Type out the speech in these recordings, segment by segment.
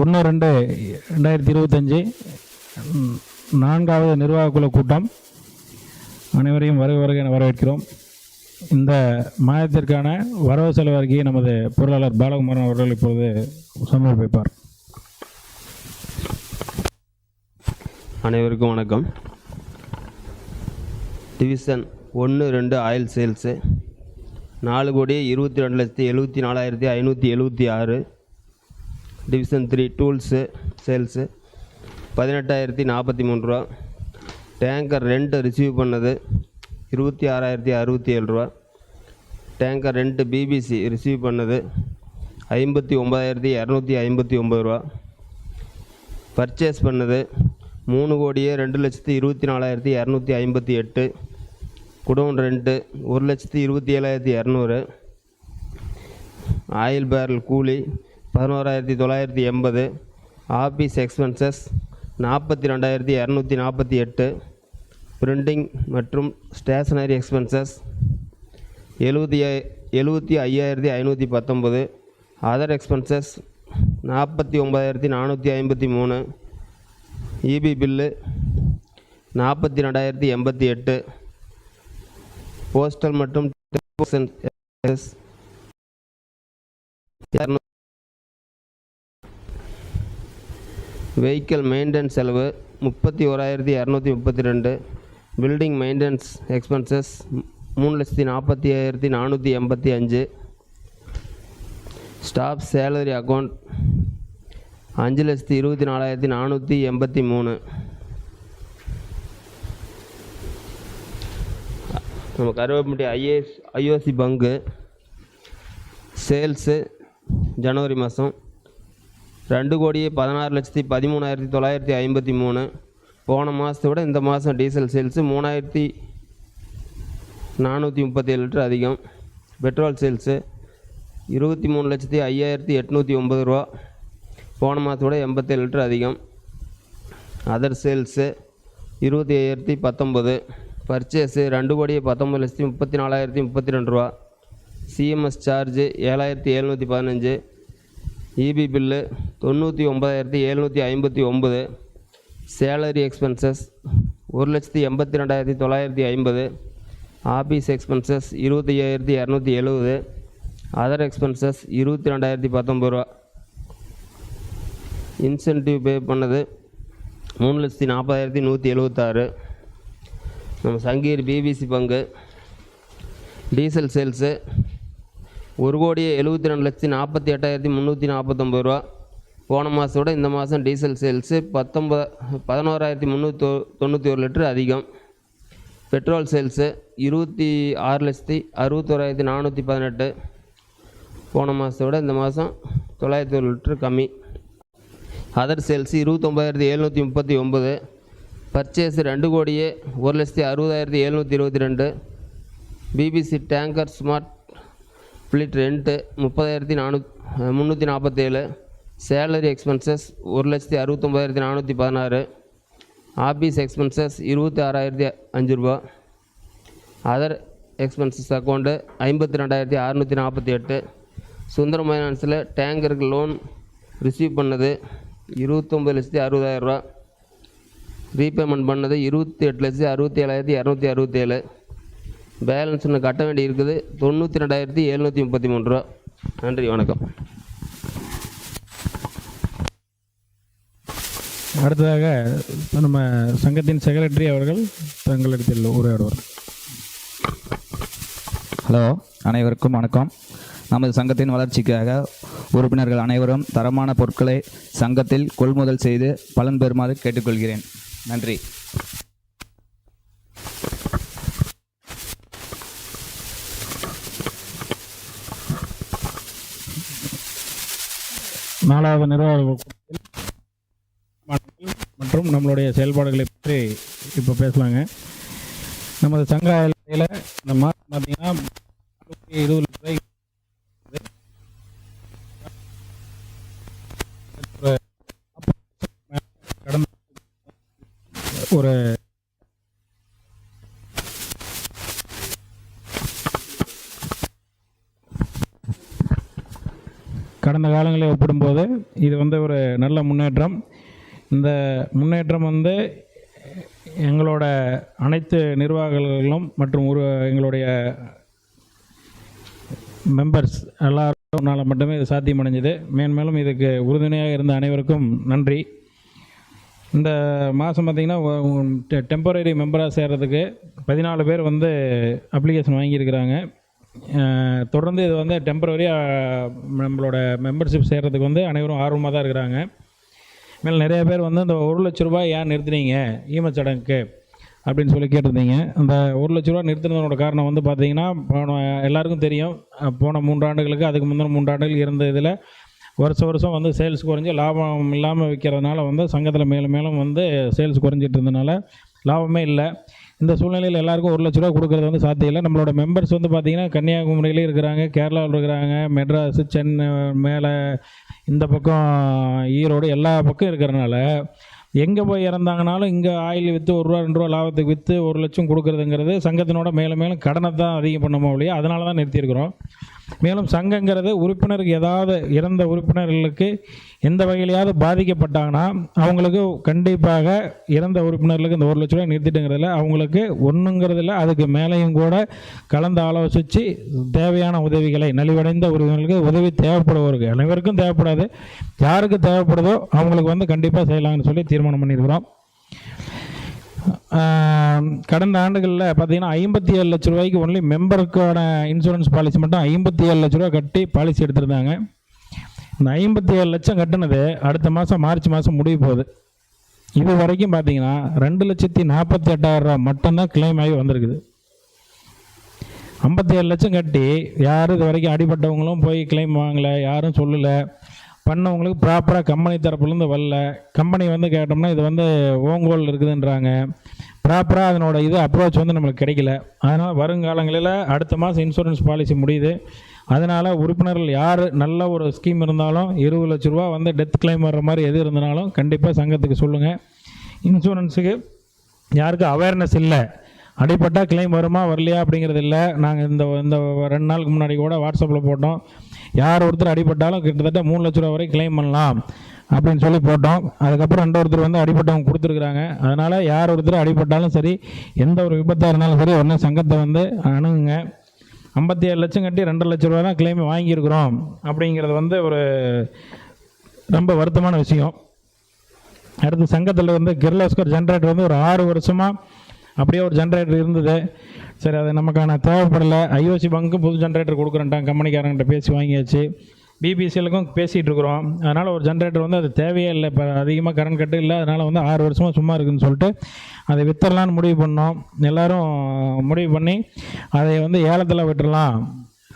ஒன்று ரெண்டு ரெண்டாயிரத்தி இருபத்தஞ்சி நான்காவது நிர்வாகக்குழு கூட்டம். அனைவரையும் வருக வருக என வரவேற்கிறோம். இந்த மாதத்திற்கான வரவு செலவு அறிக்கையை நமது பொருளாளர் பாலகுமாரன் அவர்கள் இப்பொழுது சமர்ப்பிப்பார். அனைவருக்கும் வணக்கம். டிவிஷன் ஒன்று ரெண்டு ஆயில் சேல்ஸு. நாலு கோடி இருபத்தி ரெண்டு லட்சத்தி எழுபத்தி நாலாயிரத்தி ஐநூற்றி எழுபத்தி ஆறு. டிவிஷன் த்ரீ டூல்ஸு சேல்ஸு பதினெட்டாயிரத்தி நாற்பத்தி மூணு ரூபா. டேங்கர் ரெண்டு ரிசீவ் பண்ணது இருபத்தி ஆறாயிரத்தி அறுபத்தி ஏழு ரூபா. டேங்கர் ரெண்டு பிபிசி ரிசீவ் பண்ணது ஐம்பத்தி ஒம்பதாயிரத்தி இரநூத்தி ஐம்பத்தி ஒம்பது ரூபா. பர்ச்சேஸ் பண்ணது மூணு கோடியே ரெண்டு லட்சத்தி இருபத்தி நாலாயிரத்தி இரநூத்தி ஐம்பத்தி எட்டு. குடோன் ரெண்டு ஒரு லட்சத்தி இருபத்தி ஏழாயிரத்தி இரநூறு. ஆயில் பேரல் கூலி பதினோராயிரத்தி தொள்ளாயிரத்தி எண்பது ஆஃபீஸ் எக்ஸ்பென்சஸ் நாற்பத்தி ரெண்டாயிரத்தி இரநூத்தி நாற்பத்தி எட்டு பிரிண்டிங் மற்றும் ஸ்டேஷனரி எக்ஸ்பென்சஸ் எழுபத்தி எழுபத்தி ஐயாயிரத்தி ஐநூற்றி பத்தொம்பது அதர் எக்ஸ்பென்சஸ் நாற்பத்தி ஒம்பதாயிரத்தி நானூற்றி ஐம்பத்தி மூணு இபி பில்லு நாற்பத்தி ரெண்டாயிரத்தி எண்பத்தி எட்டு போஸ்டல் மற்றும் வெஹிக்கிள் மெயின்டெனன்ஸ் செலவு முப்பத்தி ஓராயிரத்தி இரநூத்தி முப்பத்தி ரெண்டு. பில்டிங் மெயின்டெனன்ஸ் எக்ஸ்பென்சஸ் மூணு லட்சத்தி நாற்பத்தி ஐயாயிரத்தி நானூற்றி எண்பத்தி அஞ்சு. ஸ்டாஃப் சேலரி அக்கௌண்ட் அஞ்சு லட்சத்தி இருபத்தி நாலாயிரத்தி நானூற்றி எண்பத்தி மூணு. நம்ம கருவேப்பட்டி ஐஏஎஸ் ஐஓசி பங்கு. சேல்ஸு ஜனவரி மாதம் ரெண்டு கோடியே பதினாறு லட்சத்தி பதிமூணாயிரத்தி தொள்ளாயிரத்தி ஐம்பத்தி மூணு. போன மாதத்தை விட இந்த மாதம் டீசல் சேல்ஸு மூணாயிரத்தி நானூற்றி முப்பத்தேழு லிட்டர் அதிகம். பெட்ரோல் சேல்ஸு இருபத்தி மூணு லட்சத்தி ஐயாயிரத்தி எட்நூற்றி ஒம்பது ரூபா. போன மாதத்தோட எண்பத்தேழு லிட்டர் அதிகம். அதர் சேல்ஸு இருபத்தி ஐயாயிரத்தி பத்தொம்பது பர்ச்சேஸு ரெண்டு கோடியே பத்தொம்பது லட்சத்தி முப்பத்தி நாலாயிரத்தி முப்பத்தி ரெண்டு ரூபா. சிஎம்எஸ் சார்ஜு ஏழாயிரத்தி எழுநூற்றி பதினஞ்சு. இபி பில்லு தொண்ணூற்றி ஒம்பதாயிரத்தி எழுநூற்றி ஐம்பத்தி ஒம்பது சேலரி எக்ஸ்பென்சஸ் ஒரு லட்சத்தி எண்பத்தி ரெண்டாயிரத்தி தொள்ளாயிரத்தி ஐம்பது. ஆஃபீஸ் எக்ஸ்பென்சஸ் இருபத்தி ஐயாயிரத்தி இரநூத்தி எழுபது. அதர் எக்ஸ்பென்சஸ் இருபத்தி ரெண்டாயிரத்தி பத்தொம்பது ரூபா. இன்சென்டிவ் பே பண்ணது மூணு லட்சத்தி நாற்பதாயிரத்தி நூற்றி எழுபத்தாறு. நம்ம சங்கீர் பிபிசி பங்கு. டீசல் சேல்ஸு ஒரு கோடியே எழுபத்தி ரெண்டு லட்சத்தி நாற்பத்தி எட்டாயிரத்தி முந்நூற்றி நாற்பத்தொம்பது ரூபா. போன மாதத்தோட இந்த மாதம் டீசல் சேல்ஸு பத்தொம்பது பதினோராயிரத்தி முந்நூற்றி தொண்ணூற்றி ஒரு லிட்டர் அதிகம். பெட்ரோல் சேல்ஸு இருபத்தி ஆறு லட்சத்தி அறுபத்தோராயிரத்தி நானூற்றி பதினெட்டு. போன மாதத்தோட இந்த மாதம் தொள்ளாயிரத்தி ஒரு லிட்டர் கம்மி. அதர் சேல்ஸ் இருபத்தொம்பதாயிரத்தி எழுநூற்றி முப்பத்தி ஒம்பது பர்ச்சேஸ் ரெண்டு கோடியே ஒரு லட்சத்தி அறுபதாயிரத்தி எழுநூற்றி இருபத்தி ரெண்டு. பிபிசி டேங்கர் ஸ்மார்ட் ஃப்ளிட் ரெண்ட்டு முப்பதாயிரத்தி நானூத் முந்நூற்றி நாற்பத்தேழு. சேலரி எக்ஸ்பென்சஸ் ஒரு லட்சத்தி அறுபத்தொம்பதாயிரத்தி நானூற்றி பதினாறு. ஆஃபீஸ் எக்ஸ்பென்சஸ் இருபத்தி ஆறாயிரத்தி அஞ்சு ரூபா அதர் எக்ஸ்பென்சஸ் அக்கௌண்ட்டு ஐம்பத்தி ரெண்டாயிரத்தி அறநூற்றி நாற்பத்தி எட்டு. சுந்தரம் ஃபைனான்ஸில் டேங்கருக்கு லோன் ரிசீவ் பண்ணது இருபத்தொம்பது லட்சத்தி அறுபதாயிரரூவா ரீபேமெண்ட் பண்ணது இருபத்தி எட்டு லட்சத்தி அறுபத்தி ஏழாயிரத்தி இரநூத்தி அறுபத்தேழு பேலன்ஸ் ஒன்று கட்ட வேண்டி இருக்குது தொண்ணூற்றி ரெண்டாயிரத்தி எழுநூற்றி முப்பத்தி மூணு ரூபா நன்றி வணக்கம். அடுத்ததாக நம்ம சங்கத்தின் செக்ரட்டரி அவர்கள் தங்களிடத்தில் உரையாடுவார். ஹலோ அனைவருக்கும் வணக்கம். நமது சங்கத்தின் வளர்ச்சிக்காக உறுப்பினர்கள் அனைவரும் தரமான பொருட்களை சங்கத்தில் கொள்முதல் செய்து பலன் பெறுமாறு கேட்டுக்கொள்கிறேன். நன்றி. நாலாவது நிர்வாக மற்றும் நம்மளுடைய செயல்பாடுகளை பற்றி இப்போ பேசலாங்க. நமது சங்க ஆலையில் இந்த மாதம் பார்த்தீங்கன்னா இருபது ரூபாய் கடந்த ஒரு கடந்த காலங்களை ஒப்பிடும்போது இது வந்து ஒரு நல்ல முன்னேற்றம். இந்த முன்னேற்றம் வந்து எங்களோட அனைத்து நிர்வாகிகளும் மற்றும் ஒரு எங்களுடைய மெம்பர்ஸ் எல்லாருனால மட்டுமே இது சாத்தியமடைஞ்சது. மேன்மேலும் இதுக்கு உறுதுணையாக இருந்த அனைவருக்கும் நன்றி. இந்த மாதம் பார்த்திங்கன்னா டெம்பரரி மெம்பராக சேர்கிறதுக்கு பதினாலு பேர் வந்து அப்ளிகேஷன் வாங்கியிருக்கிறாங்க. தொடர்ந்து இது வந்து டெம்பரரியாக நம்மளோட மெம்பர்ஷிப் சேர்கிறதுக்கு வந்து அனைவரும் ஆர்வமாக தான் இருக்கிறாங்க. மேல் நிறைய பேர் வந்து இந்த ஒரு லட்ச ரூபாய் ஏன் நிறுத்துனீங்க? ஈமச்சடங்குக்கு அப்படின்னு சொல்லி கேட்டிருந்தீங்க. அந்த ஒரு லட்ச ரூபா நிறுத்தினதோட காரணம் வந்து பார்த்தீங்கன்னா போன எல்லாருக்கும் தெரியும். போன மூன்றாண்டுகளுக்கு அதுக்கு முந்தின மூன்றாண்டுகள் இருந்த இதில் வருஷம் வருஷம் வந்து சேல்ஸ் குறைஞ்சி லாபம் இல்லாமல் விற்கிறதுனால வந்து சங்கத்தில் மேலும் மேலும் வந்து சேல்ஸ் குறைஞ்சிட்டு இருந்தனால லாபமே இல்லை. இந்த சூழ்நிலையில் எல்லாருக்கும் ஒரு லட்ச ரூபா கொடுக்குறது வந்து சாத்தியம் இல்லை. நம்மளோட மெம்பர்ஸ் வந்து பார்த்திங்கன்னா கன்னியாகுமரியிலையும் இருக்கிறாங்க கேரளாவில் இருக்கிறாங்க மெட்ராஸ் சென்னை மேலே இந்த பக்கம் ஈரோடு எல்லா பக்கம் இருக்கிறனால எங்கே போய் இறந்தாங்கனாலும் இங்கே ஆயில் விற்று ஒரு ரூபா ரெண்டு ரூபா லாபத்துக்கு விற்று ஒரு லட்சம் கொடுக்குறதுங்கிறது சங்கத்தினோட மேலும் மேலும் கடனை தான் அதிகம் பண்ணமோ இல்லையா அதனால தான் நிறுத்தியிருக்கிறோம். மேலும் சங்கங்கிறது உறுப்பினருக்கு ஏதாவது இறந்த உறுப்பினர்களுக்கு எந்த வகையிலையாவது பாதிக்கப்பட்டாங்கன்னா அவங்களுக்கு கண்டிப்பாக இறந்த உறுப்பினர்களுக்கு இந்த ஒரு லட்ச ரூபாய் நிறுத்திட்டுங்கிறதுல அவங்களுக்கு ஒன்றுங்கிறதுல அதுக்கு மேலேயும் கூட கலந்து ஆலோசித்து தேவையான உதவிகளை நலிவடைந்த உறுப்பினர்களுக்கு உதவி தேவைப்படுவருக்கு அனைவருக்கும் தேவைப்படாது. யாருக்கு தேவைப்படுதோ அவங்களுக்கு வந்து கண்டிப்பாக செய்யலாம்னு சொல்லி தீர்மானம் பண்ணியிருக்கிறோம். கடந்த ஆண்டுகளில் பார்த்தீங்கன்னா ஐம்பத்தி ஏழு லட்ச ரூபாய்க்கு ஒன்லி மெம்பருக்கான இன்சூரன்ஸ் பாலிசி மட்டும் ஐம்பத்தி ஏழு லட்ச ரூபா கட்டி பாலிசி எடுத்திருந்தாங்க. இந்த ஐம்பத்தி ஏழு லட்சம் கட்டினது அடுத்த மாதம் மார்ச் மாதம் முடிய போகுது. இது வரைக்கும் பார்த்தீங்கன்னா ரெண்டு லட்சத்தி நாற்பத்தி எட்டாயிரம் ரூபா மட்டும்தான் கிளைம் ஆகி வந்திருக்குது. ஐம்பத்தி ஏழு லட்சம் கட்டி யாரும் இது வரைக்கும் அடிபட்டவங்களும் போய் கிளைம் வாங்கலை யாரும் சொல்லலை. பண்ணவங்களுக்கு ப்ராப்பராக கம்பெனி தரப்புலேருந்து வரல. கம்பெனி வந்து கேட்டோம்னா இது வந்து ஓங்கோல் இருக்குதுன்றாங்க. ப்ராப்பராக அதனோட இது அப்ரோச் வந்து நம்மளுக்கு கிடைக்கல. அதனால் வருங்காலங்களில் அடுத்த மாதம் இன்சூரன்ஸ் பாலிசி முடியுது. அதனால் உறுப்பினர்கள் யார் நல்ல ஒரு ஸ்கீம் இருந்தாலும் இருபது லட்ச ரூபா வந்து டெத் கிளைம் வர்ற மாதிரி எது இருந்தாலும் கண்டிப்பாக சங்கத்துக்கு சொல்லுங்கள் இன்சூரன்ஸுக்கு யாருக்கும் அவேர்னஸ் இல்லை. அடிப்பட்டால் கிளைம் வருமா வரலையா அப்படிங்கிறது இல்லை. நாங்கள் இந்த இந்த ரெண்டு நாளுக்கு முன்னாடி கூட வாட்ஸ்அப்பில் போட்டோம். யார் ஒருத்தர் அடிபட்டாலும் கிட்டத்தட்ட மூணு லட்ச ரூபா வரை கிளைம் பண்ணலாம் அப்படின்னு சொல்லி போட்டோம். அதுக்கப்புறம் ரெண்டு ஒருத்தர் வந்து அடிபட்டவங்க கொடுத்துருக்குறாங்க. அதனால் யார் ஒருத்தர் அடிபட்டாலும் சரி எந்த ஒரு விபத்தாக இருந்தாலும் சரி உடனே சங்கத்தை வந்து அணுகுங்க. ஐம்பத்தி ஏழு லட்சம் கட்டி ரெண்டு லட்ச ரூபா தான் கிளைம் வாங்கியிருக்கிறோம் அப்படிங்கிறது வந்து ஒரு ரொம்ப வருத்தமான விஷயம். அடுத்து சங்கத்தில் வந்து கிர்லோஸ்கர் ஜென்ரேட்டர் வந்து ஒரு ஆறு வருஷமாக அப்படியே ஒரு ஜென்ரேட்டர் இருந்தது. சரி அது நமக்கான தேவைப்படலை. ஐஓசி பங்க்கும் புது ஜென்ரேட்டர் கொடுக்குறேன்ட்டாங்க கம்பெனிக்காரங்கிட்ட பேசி வாங்கியாச்சு. பிபிசிஎலுக்கும் பேசிகிட்டு இருக்கிறோம். அதனால் ஒரு ஜென்ரேட்டர் வந்து அது தேவையே இல்லை. இப்போ அதிகமாக கரண்ட் கட்டு இல்லை. அதனால் வந்து ஆறு வருஷமாக சும்மா இருக்குதுன்னு சொல்லிட்டு அதை வித்தரலான்னு முடிவு பண்ணோம். எல்லோரும் முடிவு பண்ணி அதை வந்து ஏலத்தில் விட்டுறலாம்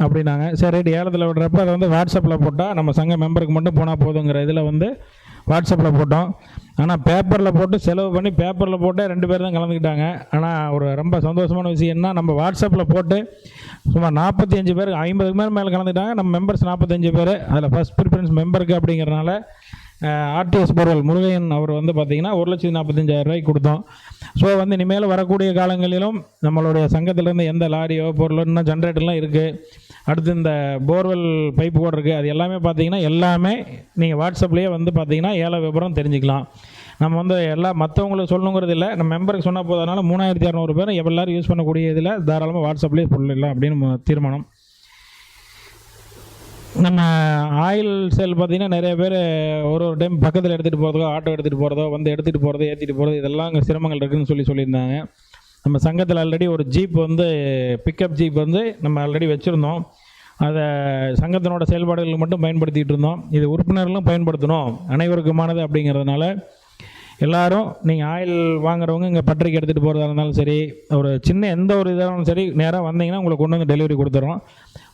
அப்படின்னாங்க. சரி ரைட் ஏலத்தில் விடுறப்ப அதை வந்து வாட்ஸ்அப்பில் போட்டால் நம்ம சங்க மெம்பருக்கு மட்டும் போனால் போதுங்கிற இதில் வந்து வாட்ஸ்அப்பில் போட்டோம். ஆனால் பேப்பரில் போட்டு செலவு பண்ணி பேப்பரில் போட்டே ரெண்டு பேர் தான் கலந்துக்கிட்டாங்க ஆனால் ஒரு ரொம்ப சந்தோஷமான விஷயம் என்ன நம்ம வாட்ஸ்அப்பில் போட்டு சுமார் நாற்பத்தி அஞ்சு பேர் ஐம்பதுக்கு மேலே மேலே கலந்துக்கிட்டாங்க நம்ம மெம்பர்ஸ் நாற்பத்தஞ்சு பேர். அதில் ஃபஸ்ட் ப்ரிஃபரன்ஸ் மெம்பருக்கு அப்படிங்கிறனால ஆர்டிஎஸ் போர்வல் முருகையன் அவர் வந்து பார்த்திங்கன்னா ஒரு லட்சத்தி நாற்பத்தஞ்சாயிரம் ரூபாய்க்கு கொடுத்தோம். ஸோ வந்து இனிமேல் வரக்கூடிய காலங்களிலும் நம்மளுடைய சங்கத்திலேருந்து எந்த லாரியோ பொருளோ இன்னும் ஜென்ரேட்டர்லாம் இருக்குது அடுத்து இந்த போர்வெல் பைப்பு கூட இருக்குது அது எல்லாமே பார்த்தீங்கன்னா எல்லாமே நீங்கள் வாட்ஸ்அப்லேயே வந்து பார்த்தீங்கன்னா ஏழை விவரம் தெரிஞ்சுக்கலாம். நம்ம வந்து எல்லாம் மற்றவங்களுக்கு சொல்லணுங்கிறது இல்லை. நம்ம மெம்பருக்கு சொன்னால் போதனால மூணாயிரத்தி இரநூறு பேர் எல்லாரும் யூஸ் பண்ணக்கூடிய இதில் தாராளமாக வாட்ஸ்அப்லேயே சொல்லிடலாம் அப்படின்னு தீர்மானம். நம்ம ஆயில் சேல் பார்த்தீங்கன்னா நிறைய பேர் ஒரு ஒரு டைம் பக்கத்தில் எடுத்துகிட்டு போகிறதோ ஆட்டோ எடுத்துகிட்டு போகிறதோ வந்து எடுத்துகிட்டு போகிறதோ ஏற்றிட்டு போகிறதோ இதெல்லாம் அங்கே சிரமங்கள் இருக்குதுன்னு சொல்லி சொல்லியிருந்தாங்க. நம்ம சங்கத்தில் ஆல்ரெடி ஒரு ஜீப் வந்து பிக்கப் ஜீப் வந்து நம்ம ஆல்ரெடி வச்சுருந்தோம். அதை சங்கத்தினோட செயல்பாடுகளுக்கு மட்டும் பயன்படுத்திகிட்டு இருந்தோம். இது உறுப்பினர்களும் பயன்படுத்தணும். அனைவருக்குமானது அப்படிங்கிறதுனால எல்லாரும் நீங்கள் ஆயில் வாங்குறவங்க இங்கே பட்டறைக்கு எடுத்துகிட்டு போகிறதா இருந்தாலும் சரி ஒரு சின்ன எந்த ஒரு இதாக இருந்தாலும் சரி நேராக வந்தீங்கன்னா உங்களுக்கு கொண்டு வந்து டெலிவரி கொடுத்துறோம்.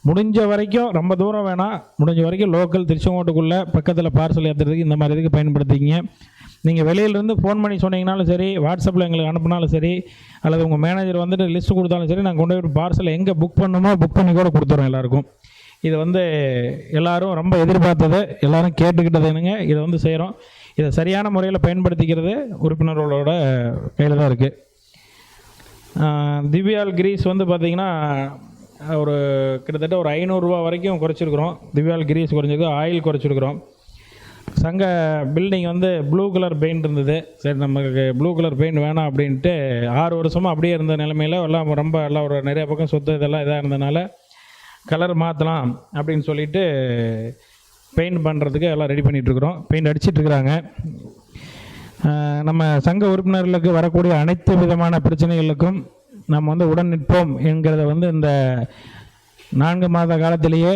முடிஞ்ச வரைக்கும் ரொம்ப தூரம் வேணாம். முடிஞ்ச வரைக்கும் லோக்கல் திருச்செங்கோட்டுக்குள்ளே பக்கத்தில் பார்சல் ஏற்றுறதுக்கு இந்த மாதிரி இதுக்கு பயன்படுத்திங்க நீங்கள் வெளியிலேருந்து ஃபோன் பண்ணி சொன்னீங்கனாலும் சரி வாட்ஸ்அப்பில் எங்களுக்கு அனுப்புனாலும் சரி அல்லது உங்கள் மேனேஜர் வந்துட்டு லிஸ்ட்டு கொடுத்தாலும் சரி நாங்கள் கொண்டு போய் பார்சல் எங்கே புக் பண்ணணுமோ புக் பண்ணி கூட கொடுத்துறோம் எல்லாருக்கும். இது வந்து எல்லாரும் ரொம்ப எதிர்பார்த்தது எல்லோரும் கேட்டுக்கிட்டது என்னங்க இதை வந்து செய்கிறோம் இதை சரியான முறையில் பயன்படுத்திக்கிறது உறுப்பினர்களோட கையில் தான் இருக்குது திவ்யால் கிரீஸ் வந்து பார்த்திங்கன்னா ஒரு கிட்டத்தட்ட ஒரு ஐநூறுரூவா வரைக்கும் குறைச்சிருக்கிறோம். திவ்யால் கிரீஸ் குறைஞ்சிருக்கு ஆயில் குறைச்சிருக்கிறோம். சங்க பில்டிங் வந்து ப்ளூ கலர் பெயிண்ட் இருந்தது. சரி நமக்கு ப்ளூ கலர் பெயிண்ட் வேணாம் அப்படின்ட்டு ஆறு வருஷமாக அப்படியே இருந்த நிலமையில எல்லாம் ரொம்ப எல்லாம் ஒரு நிறைய பக்கம் சொத்து இதெல்லாம் இதாக இருந்தனால கலர் மாற்றலாம் அப்படின்னு சொல்லிட்டு பெயிண்ட் பண்ணுறதுக்கு எல்லாம் ரெடி பண்ணிகிட்ருக்குறோம் பெயிண்ட் அடிச்சிட்ருக்குறாங்க நம்ம சங்க உறுப்பினர்களுக்கு வரக்கூடிய அனைத்து விதமான பிரச்சனைகளுக்கும் நம்ம வந்து உடன் நிற்போம் என்கிறத வந்து இந்த நான்கு மாத காலத்திலேயே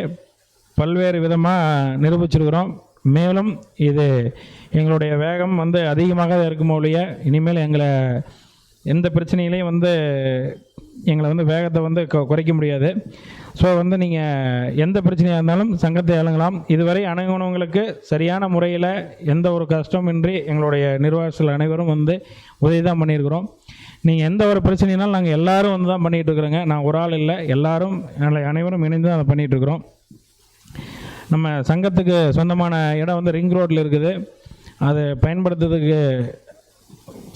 பல்வேறு விதமாக நிரூபிச்சிருக்கிறோம். மேலும் இது எங்களுடைய வேகம் வந்து அதிகமாக இருக்குமோ ஒழிய இனிமேல் எங்களை எந்த பிரச்சனையிலையும் வந்து எங்களை வந்து வேகத்தை வந்து கொ- குறைக்க முடியாது. ஸோ வந்து நீங்கள் எந்த பிரச்சனையாக இருந்தாலும் சங்கத்தை அணுகலாம். இதுவரை அணுகுனவங்களுக்கு சரியான முறையில் எந்த ஒரு கஷ்டமின்றி எங்களுடைய நிர்வாகத்தில் அனைவரும் வந்து உதவி தான் பண்ணியிருக்கிறோம். நீங்கள் எந்த ஒரு பிரச்சனைனாலும் நாங்கள் எல்லாரும் வந்து தான் பண்ணிகிட்டு இருக்கிறோங்க. நான் ஒரு ஆள் இல்லை. எல்லாரும் அனைவரும் இணைந்து தான் அதை பண்ணிகிட்டு இருக்கிறோம். நம்ம சங்கத்துக்கு சொந்தமான இடம் வந்து ரிங் ரோட்டில் இருக்குது. அது பயன்படுத்துறதுக்கு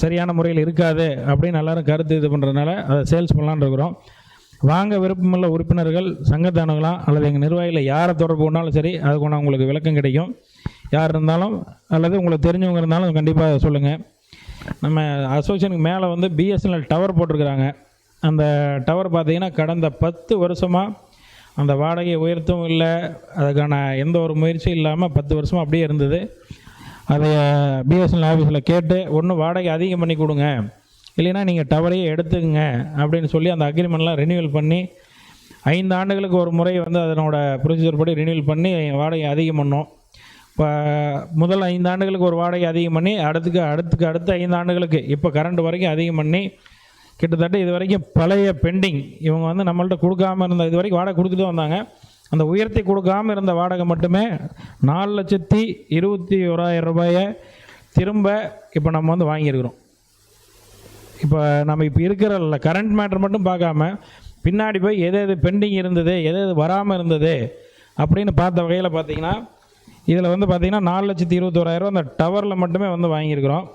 சரியான முறையில் இருக்காது அப்படின்னு எல்லாரும் கருத்து இது பண்ணுறதுனால அதை சேல்ஸ் பண்ணலான்னு இருக்கிறோம். வாங்க விருப்பமுள்ள உறுப்பினர்கள் சங்கத்தை அணுகலாம் அல்லது எங்கள் நிர்வாகியில் யாரை தொடர்பு கொண்டாலும் சரி அதுக்கு நான் உங்களுக்கு விளக்கம் கிடைக்கும். யார் இருந்தாலும் அல்லது உங்களுக்கு தெரிஞ்சவங்க இருந்தாலும் கண்டிப்பாக சொல்லுங்கள் நம்ம அசோசியேஷனுக்கு மேலே வந்து பிஎஸ்என்எல் டவர் போட்டிருக்கிறாங்க. அந்த டவர் பார்த்திங்கன்னா கடந்த பத்து வருஷமாக அந்த வாடகையை உயர்த்தவும் இல்லை. அதுக்கான எந்த ஒரு முயற்சியும் இல்லாமல் பத்து வருஷமாக அப்படியே இருந்தது. அதை பிஎஸ்என்எல் ஆஃபீஸில் கேட்டு ஒன்று வாடகை அதிகம் பண்ணி கொடுங்க. இல்லைன்னா நீங்கள் டவரையே எடுத்துக்கங்க. அப்படின்னு சொல்லி அந்த அக்ரிமெண்ட்லாம் ரினியூவல் பண்ணி ஐந்து ஆண்டுகளுக்கு ஒரு முறை வந்து அதனோட ப்ரொசீஜர் படி ரினியூவல் பண்ணி வாடகை அதிகம் பண்ணோம். இப்போ முதல் ஐந்து ஆண்டுகளுக்கு ஒரு வாடகை அதிகம் பண்ணி அடுத்துக்கு அடுத்துக்கு அடுத்த ஐந்து ஆண்டுகளுக்கு இப்போ கரண்ட் வரைக்கும் அதிகம் பண்ணி கிட்டத்தட்ட இது வரைக்கும் பழைய பெண்டிங் இவங்க வந்து நம்மள்ட்ட கொடுக்காம இருந்த இது வரைக்கும் வாடகை கொடுத்துட்டு வந்தாங்க. அந்த உயர்த்தி கொடுக்காம இருந்த வாடகை மட்டுமே நாலு லட்சத்தி இருபத்தி ஓராயிரம் ரூபாயை திரும்ப இப்போ நம்ம வந்து வாங்கியிருக்கிறோம். இப்போ நம்ம இப்போ இருக்கிற கரண்ட் மேட்ரு மட்டும் பார்க்காம பின்னாடி போய் எது எது பெண்டிங் இருந்தது எது எது வராமல் இருந்தது அப்படின்னு பார்த்த வகையில் பார்த்தீங்கன்னா இதில் வந்து பார்த்தீங்கன்னா நாலு லட்சத்தி இருபத்தோராயிரம் அந்த டவரில் மட்டுமே வந்து வாங்கியிருக்கிறோம்.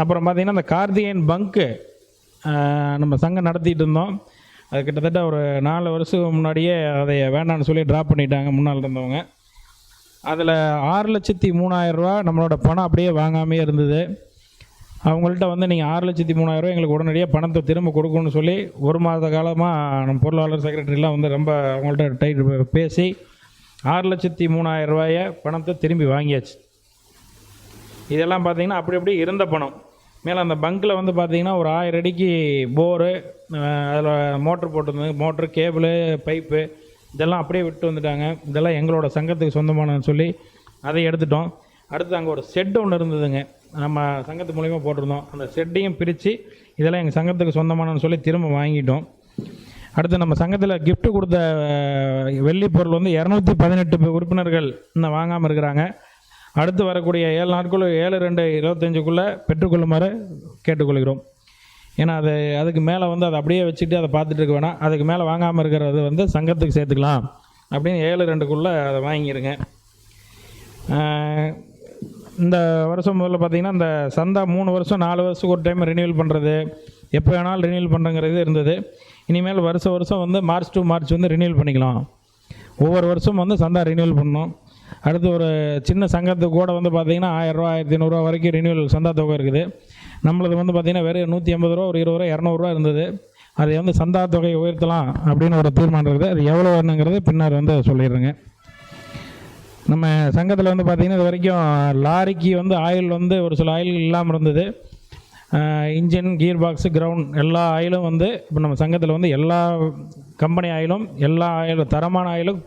அப்புறம் பார்த்திங்கன்னா அந்த கார்த்திகேயன் பங்க்கு நம்ம சங்கம் நடத்திட்டு இருந்தோம். அது கிட்டத்தட்ட ஒரு நாலு வருஷம் முன்னாடியே அதை வேண்டாம்னு சொல்லி ட்ராப் பண்ணிட்டாங்க முன்னால் இருந்தவங்க. அதில் ஆறு லட்சத்தி மூணாயிரரூவா நம்மளோட பணம் அப்படியே வாங்காமே இருந்தது. அவங்கள்ட்ட வந்து நீங்கள் ஆறு லட்சத்தி மூணாயிரரூவா எங்களுக்கு உடனடியாக பணத்தை திரும்ப கொடுக்கணும்னு சொல்லி ஒரு மாத காலமாக நம்ம பொருளாளர் செக்ரட்டரிலாம் வந்து ரொம்ப அவங்கள்ட்ட டைட் பேசி ஆறு லட்சத்தி மூணாயிரம் ரூபாயை பணத்தை திரும்பி வாங்கியாச்சு. இதெல்லாம் பார்த்தீங்கன்னா அப்படி அப்படி இருந்த பணம். மேலே அந்த பங்க்கில் வந்து பார்த்தீங்கன்னா ஒரு ஆயிரம் அடிக்கு போரு அதில் மோட்ரு போட்டிருந்தது. மோட்ரு கேபிள் பைப்பு இதெல்லாம் அப்படியே விட்டு வந்துட்டாங்க. இதெல்லாம் எங்களோட சங்கத்துக்கு சொந்தமானன்னு சொல்லி அதை எடுத்துட்டோம். அடுத்து அங்கே ஒரு செட் ஒன்று இருந்ததுங்க. நம்ம சங்கத்து மூலிமா போட்டிருந்தோம். அந்த ஷெட்டையும் பிரித்து இதெல்லாம் எங்கள் சங்கத்துக்கு சொந்தமானன்னு சொல்லி திரும்ப வாங்கிட்டோம். அடுத்து நம்ம சங்கத்தில் கிஃப்ட்டு கொடுத்த வெள்ளி பொருள் வந்து இரநூத்தி பதினெட்டு உறுப்பினர்கள் இன்னும் வாங்காமல் இருக்கிறாங்க. அடுத்து வரக்கூடிய ஏழு நாட்கள் ஏழு ரெண்டு இருபத்தஞ்சுக்குள்ளே பெற்றுக்கொள்ளுமாறு கேட்டுக்கொள்கிறோம். ஏன்னா அது அதுக்கு மேலே வந்து அதை அப்படியே வச்சுட்டு அதை பார்த்துட்டு இருக்க வேணாம். அதுக்கு மேலே வாங்காமல் இருக்கிறது வந்து சங்கத்துக்கு சேர்த்துக்கலாம். அப்படின்னு ஏழு ரெண்டுக்குள்ளே அதை வாங்கிடுங்க இந்த வருஷம் முதல்ல பார்த்தீங்கன்னா இந்த சந்தா மூணு வருஷம் நாலு வருஷத்துக்கு ஒரு டைம் ரினியூவல் பண்ணுறது எப்போ வேணாலும் ரினியூவல் பண்ணுறங்கிறது இருந்தது. இனிமேல் வருஷம் வருஷம் வந்து மார்ச் டு மார்ச் வந்து ரினியூவல் பண்ணிக்கலாம். ஒவ்வொரு வருஷம் வந்து சந்தா ரினியூவல் பண்ணணும். அடுத்து ஒரு சின்ன சங்கத்துக்கு கூட வந்து பார்த்தீங்கன்னா ஆயிரரூவா ஆயிரத்தி ஐநூறுரூவா வரைக்கும் ரினியூவல் சந்தா தொகை இருக்குது. நம்மளது வந்து பார்த்திங்கன்னா வெறும் நூற்றி ஐம்பது ரூபா ஒரு இருபது ரூபா இரநூறுவா இருந்தது. அதை வந்து சந்தா தொகையை உயர்த்தலாம் அப்படின்னு ஒரு தீர்மானம் இருக்குது. அது எவ்வளோ வேணுங்கிறது பின்னர் வந்து சொல்லிடுறேங்க. நம்ம சங்கத்தில் வந்து பார்த்திங்கன்னா இது வரைக்கும் லாரிக்கு வந்து ஆயில் வந்து ஒரு சில ஆயில் இல்லாமல் இருந்தது. இன்ஜின் கியர் பாக்ஸு கிரவுண்ட் எல்லா ஆயிலும் வந்து இப்போ நம்ம சங்கத்தில் வந்து எல்லா கம்பெனி ஆயிலும் எல்லா ஆயிலும் தரமான ஆயிலும்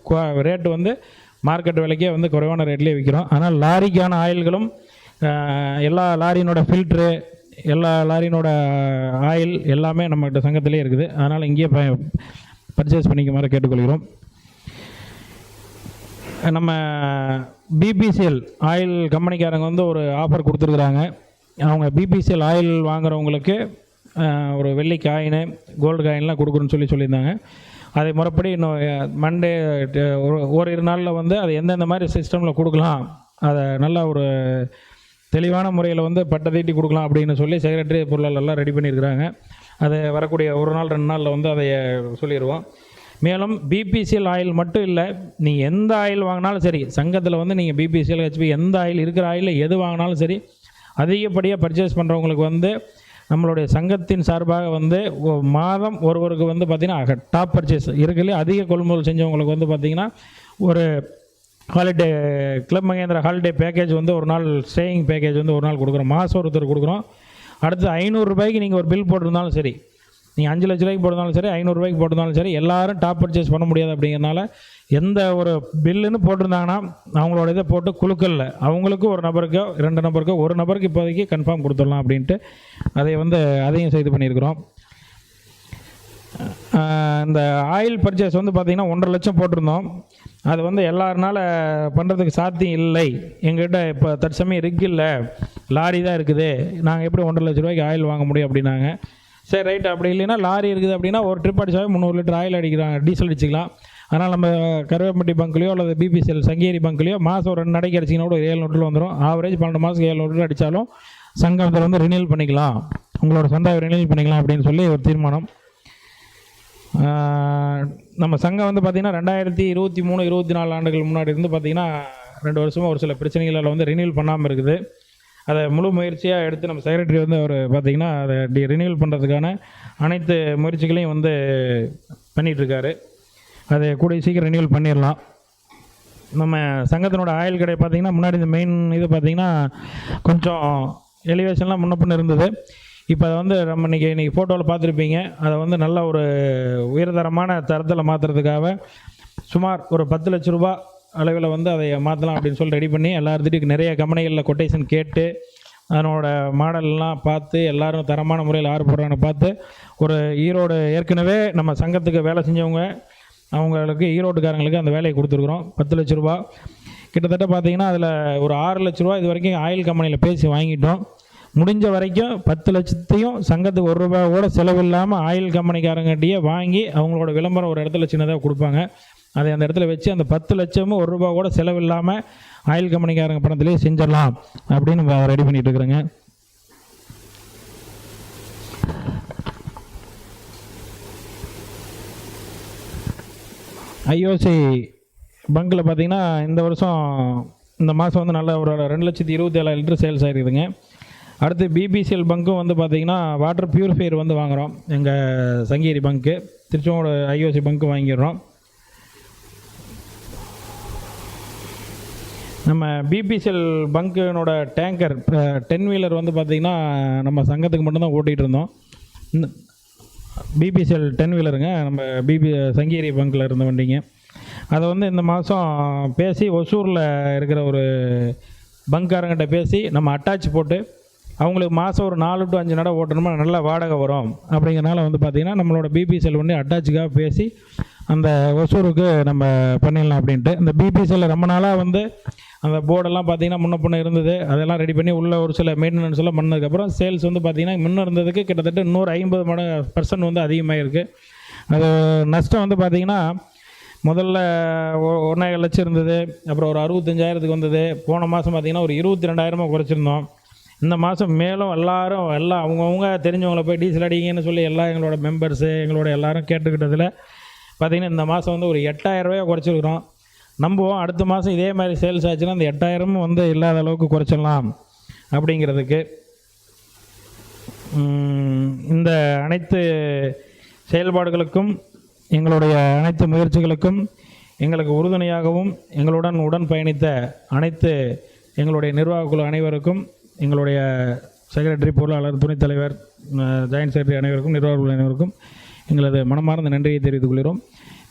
ரேட்டு வந்து மார்க்கெட் விலைக்கே வந்து குறைவான ரேட்லேயே விற்கிறோம் ஆனால் லாரிக்கான ஆயில்களும் எல்லா லாரியினோட ஃபில்ட்ரு எல்லா லாரியினோட ஆயில் எல்லாமே நம்மகிட்ட சங்கத்திலே இருக்குது. அதனால் இங்கேயே பர்ச்சேஸ் பண்ணிக்குமாறு கேட்டுக்கொள்கிறோம். நம்ம பிபிசிஎல் ஆயில் கம்பெனிக்காரங்க வந்து ஒரு ஆஃபர் கொடுத்துருக்குறாங்க. அவங்க பிபிசிஎல் ஆயில் வாங்குறவங்களுக்கு ஒரு வெள்ளி காயின் கோல்டு காயின்லாம் கொடுக்குறோன்னு சொல்லி சொல்லியிருந்தாங்க. அதை முறைப்படி இன்னும் மண்டே ஒரு ஓரிரு நாளில் வந்து அதை எந்தெந்த மாதிரி சிஸ்டமில் கொடுக்கலாம் அதை நல்ல ஒரு தெளிவான முறையில் வந்து பட்டை தீட்டி கொடுக்கலாம் அப்படின்னு சொல்லி செக்ரட்டரி பொருளால் எல்லாம் ரெடி பண்ணியிருக்கிறாங்க. அதை வரக்கூடிய ஒரு நாள் ரெண்டு நாளில் வந்து அதை சொல்லிடுவோம் மேலும் பிபிசிஎல் ஆயில் மட்டும் இல்லை நீங்கள் எந்த ஆயில் வாங்கினாலும் சரி சங்கத்தில் வந்து நீங்கள் பிபிசிஎல் ஹெச்பி எந்த ஆயில் இருக்கிற ஆயில் எது வாங்கினாலும் சரி அதிகப்படியாக பர்ச்சேஸ் பண்ணுறவங்களுக்கு வந்து நம்மளுடைய சங்கத்தின் சார்பாக வந்து மாதம் ஒருவருக்கு வந்து பார்த்திங்கன்னா டாப் பர்ச்சேஸ் இருக்குல்ல அதிக கொள்முதல் செஞ்சவங்களுக்கு வந்து பார்த்திங்கன்னா ஒரு holiday club Mahindra holiday package வந்து ஒரு நாள் ஸ்டேயிங் பேக்கேஜ் வந்து ஒரு நாள் கொடுக்குறோம். மாதம் ஒருத்தர் கொடுக்குறோம். அடுத்து ஐநூறுரூபாய்க்கு நீங்கள் ஒரு பில் போட்டிருந்தாலும் சரி நீங்கள் அஞ்சு லட்ச ரூபாய்க்கு போட்டிருந்தாலும் சரி ஐநூறுரூவாய்க்கு போட்டிருந்தாலும் சரி எல்லாரும் டாப் பர்ச்சேஸ் பண்ண முடியாது அப்படிங்கிறனால எந்த ஒரு பில்லுன்னு போட்டிருந்தாங்கன்னா அவங்களோட இதை போட்டு குழுக்கல்ல அவங்களுக்கு ஒரு நபருக்கோ ரெண்டு நபருக்கோ ஒரு நபருக்கு இப்போதைக்கு கன்ஃபார்ம் கொடுத்துடலாம் அப்படின்ட்டு அதை வந்து அதையும் செய்து பண்ணியிருக்கிறோம். இந்த ஆயில் பர்ச்சேஸ் வந்து பார்த்திங்கன்னா ஒன்றரை லட்சம் போட்டிருந்தோம். அது வந்து எல்லாருனால பண்ணுறதுக்கு சாத்தியம் இல்லை. எங்கள்கிட்ட இப்போ தற்சமயம் ரிக் இல்லை லாரி தான் இருக்குது. நாங்கள் எப்படி ஒன்றரை லட்ச ரூபாய்க்கு ஆயில் வாங்க முடியும் அப்படின்னாங்க. சரி ரைட் அப்படி இல்லைன்னா லாரி இருக்குது அப்படின்னா ஒரு ட்ரிப் அடிச்சாவே முந்நூறு லிட்டர் ஆயில் அடிக்கிறாங்க. டீசல் அடிச்சுக்கலாம். ஆனால் நம்ம கருவேப்பட்டி பங்க்லையோ அல்லது பிபிசிஎல் சங்கேரி பங்க்லையோ மாதம் ஒரு ரெண்டு நடைக்கு அடிச்சிங்கன்னா கூட ஒரு ஏழு நோட்டில் வந்துடும் ஆவரேஜ் பன்னெண்டு மாதத்துக்கு ஏழு நோட்டில் அடித்தாலும் சங்கத்தில் வந்து ரினியூல் பண்ணிக்கலாம். உங்களோட சந்தாவை ரினியூல் பண்ணிக்கலாம் அப்படின்னு சொல்லி ஒரு தீர்மானம். நம்ம சங்கம் வந்து பார்த்திங்கன்னா ரெண்டாயிரத்தி இருபத்தி மூணு இருபத்தி நாலு ஆண்டுகள் முன்னாடி இருந்து பார்த்திங்கன்னா ரெண்டு வருஷமாக ஒரு சில பிரச்சனைகளில் வந்து ரினியூல் பண்ணாமல் இருக்குது. அதை முழு முயற்சியாக எடுத்து நம்ம செக்ரட்டரி வந்து அவர் பார்த்திங்கன்னா அதை டி ரினியூவல் பண்ணுறதுக்கான அனைத்து முயற்சிகளையும் வந்து பண்ணிகிட்ருக்காரு அதை கூடிய சீக்கிரம் ரினியூவல் பண்ணிடலாம். நம்ம சங்கத்தினோட ஆயில் கடை பார்த்திங்கன்னா முன்னாடி இந்த மெயின் இது பார்த்திங்கன்னா கொஞ்சம் எலிவேஷன்லாம் முன்ன பின்ன இருந்தது. இப்போ அதை வந்து நம்ம இன்றைக்கி இன்றைக்கி ஃபோட்டோவில் பார்த்துருப்பீங்க. அதை வந்து நல்ல ஒரு உயர்தரமான தரத்தில் மாற்றுறதுக்காக சுமார் ஒரு பத்து லட்ச ரூபா அளவில் வந்து அதை மாற்றலாம் அப்படின்னு சொல்லி ரெடி பண்ணி எல்லாத்துட்டும் நிறைய கம்பெனிகளில் கொட்டேஷன் கேட்டு அதனோட மாடல்லாம் பார்த்து எல்லாரும் தரமான முறையில் யார் போடுறாங்கன்னு பார்த்து ஒரு ஈரோடு ஏற்கனவே நம்ம சங்கத்துக்கு வேலை செஞ்சவங்க அவங்களுக்கு ஈரோட்டுக்காரங்களுக்கு அந்த வேலையை கொடுத்துருக்குறோம். பத்து லட்ச ரூபா. கிட்டத்தட்ட பார்த்தீங்கன்னா அதில் ஒரு ஆறு லட்ச ரூபா இது வரைக்கும் ஆயில் கம்பெனியில் பேசி வாங்கிட்டோம். முடிஞ்ச வரைக்கும் பத்து லட்சத்தையும் சங்கத்துக்கு ஒரு ரூபா கூட செலவு இல்லாமல் ஆயில் கம்பெனிக்காரங்கிட்டயே வாங்கி அவங்களோட விளம்பரம் ஒரு இடத்துல சின்னதாக கொடுப்பாங்க. அதை அந்த இடத்துல வச்சு அந்த பத்து லட்சமும் ஒரு ரூபா கூட செலவில்லாமல் ஆயில் கம்பெனிக்காரங்க பணத்திலே செஞ்சிடலாம் அப்படின்னு ரெடி பண்ணிட்டு இருக்கிறேங்க. ஐஓசி பங்கில் பார்த்தீங்கன்னா இந்த வருஷம் இந்த மாதம் வந்து நல்ல ஒரு ரெண்டு லட்சத்தி இருபத்தி ஏழாயிரம் லிட்டர் சேல்ஸ் ஆகிருக்குதுங்க அடுத்து பிபிசிஎல் பங்க்கும் வந்து பார்த்தீங்கன்னா வாட்டர் பியூரிஃபையர் வந்து வாங்குகிறோம் எங்கள் Sankari bunk. Tiruchengode IOC bunk வாங்கிடுறோம். நம்ம பிபிசிஎல் பங்குனோட டேங்கர் டென் வீலர் வந்து பார்த்திங்கன்னா நம்ம சங்கத்துக்கு மட்டும்தான் ஓட்டிகிட்டு இருந்தோம். இந்த பிபிசிஎல் டென் வீலருங்க நம்ம பிபி சங்கேரி பங்க்கில் இருந்த வண்டிங்க. அதை வந்து இந்த மாதம் பேசி ஒசூரில் இருக்கிற ஒரு பங்க்காரங்கிட்ட பேசி நம்ம அட்டாச் போட்டு அவங்களுக்கு மாதம் ஒரு நாலு டு அஞ்சு நடை ஓட்டணுமா நல்ல வாடகை வரும். அப்படிங்கிறனால வந்து பார்த்திங்கன்னா நம்மளோட பிபிசிஎல் ஒன்று அட்டாச்சுக்காக பேசி அந்த ஒசூருக்கு நம்ம பண்ணிடலாம் அப்படின்ட்டு. இந்த பிபிசியில் ரொம்ப நாளாக வந்து அந்த போர்டெல்லாம் பார்த்தீங்கன்னா முன்ன பொண்ணு இருந்தது. அதெல்லாம் ரெடி பண்ணி உள்ள ஒரு சில மெயின்டெனன்ஸ் எல்லாம் பண்ணதுக்கப்புறம் சேல்ஸ் வந்து பார்த்தீங்கன்னா முன்ன இருந்ததுக்கு கிட்டத்தட்ட இன்னொரு ஐம்பது மடங்கு பர்சன்ட் வந்து அதிகமாக இருக்குது அது நஷ்டம் வந்து பார்த்தீங்கன்னா முதல்ல ஒ- ஒன்றே லட்சம் இருந்தது. அப்புறம் ஒரு அறுபத்தஞ்சாயிரத்துக்கு வந்தது. போன மாதம் பார்த்தீங்கன்னா ஒரு இருபத்தி ரெண்டாயிரமாக குறைச்சிருந்தோம். இந்த மாதம் மேலும் எல்லாரும் எல்லாம் அவங்கவுங்க தெரிஞ்சவங்கள போய் டீசல் அடிங்கன்னு சொல்லி எல்லா எங்களோட மெம்பர்ஸு எங்களோட எல்லாரும் கேட்டுக்கிட்டதில் பார்த்தீங்கன்னா இந்த மாதம் வந்து ஒரு எட்டாயிரம் ரூபாய் குறைச்சிருக்கிறோம். நம்புவோம் அடுத்த மாதம் இதே மாதிரி சேல்ஸ் ஆச்சுன்னா அந்த எட்டாயிரமும் வந்து இல்லாத அளவுக்கு குறைச்சிடலாம் அப்படிங்கிறதுக்கு. இந்த அனைத்து செயல்பாடுகளுக்கும் எங்களுடைய அனைத்து முயற்சிகளுக்கும் எங்களுக்கு உறுதுணையாகவும் எங்களுடன் உடன் பயணித்த அனைத்து எங்களுடைய நிர்வாக குழு அனைவருக்கும் எங்களுடைய செக்ரட்டரி பொருளாளர் துணைத் தலைவர் ஜாயின்ட் செக்ரட்டரி அனைவருக்கும் நிர்வாக குழு அனைவருக்கும் எங்களது மனமார்ந்த நன்றியை தெரிவித்துக் கொள்கிறோம்.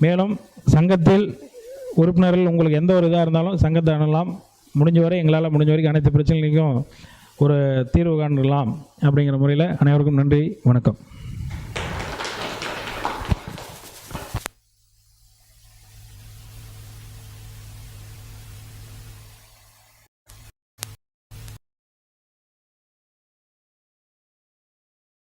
மேலும் சங்கத்தில் உறுப்பினர்கள் உங்களுக்கு எந்த ஒரு இதாக இருந்தாலும் சங்கத்தை அணலாம் முடிஞ்ச வரை எங்களால் முடிஞ்ச வரைக்கும் அனைத்து பிரச்சனைகளுக்கும் ஒரு தீர்வு காணலாம் அப்படிங்கிற முறையில் அனைவருக்கும் நன்றி வணக்கம்.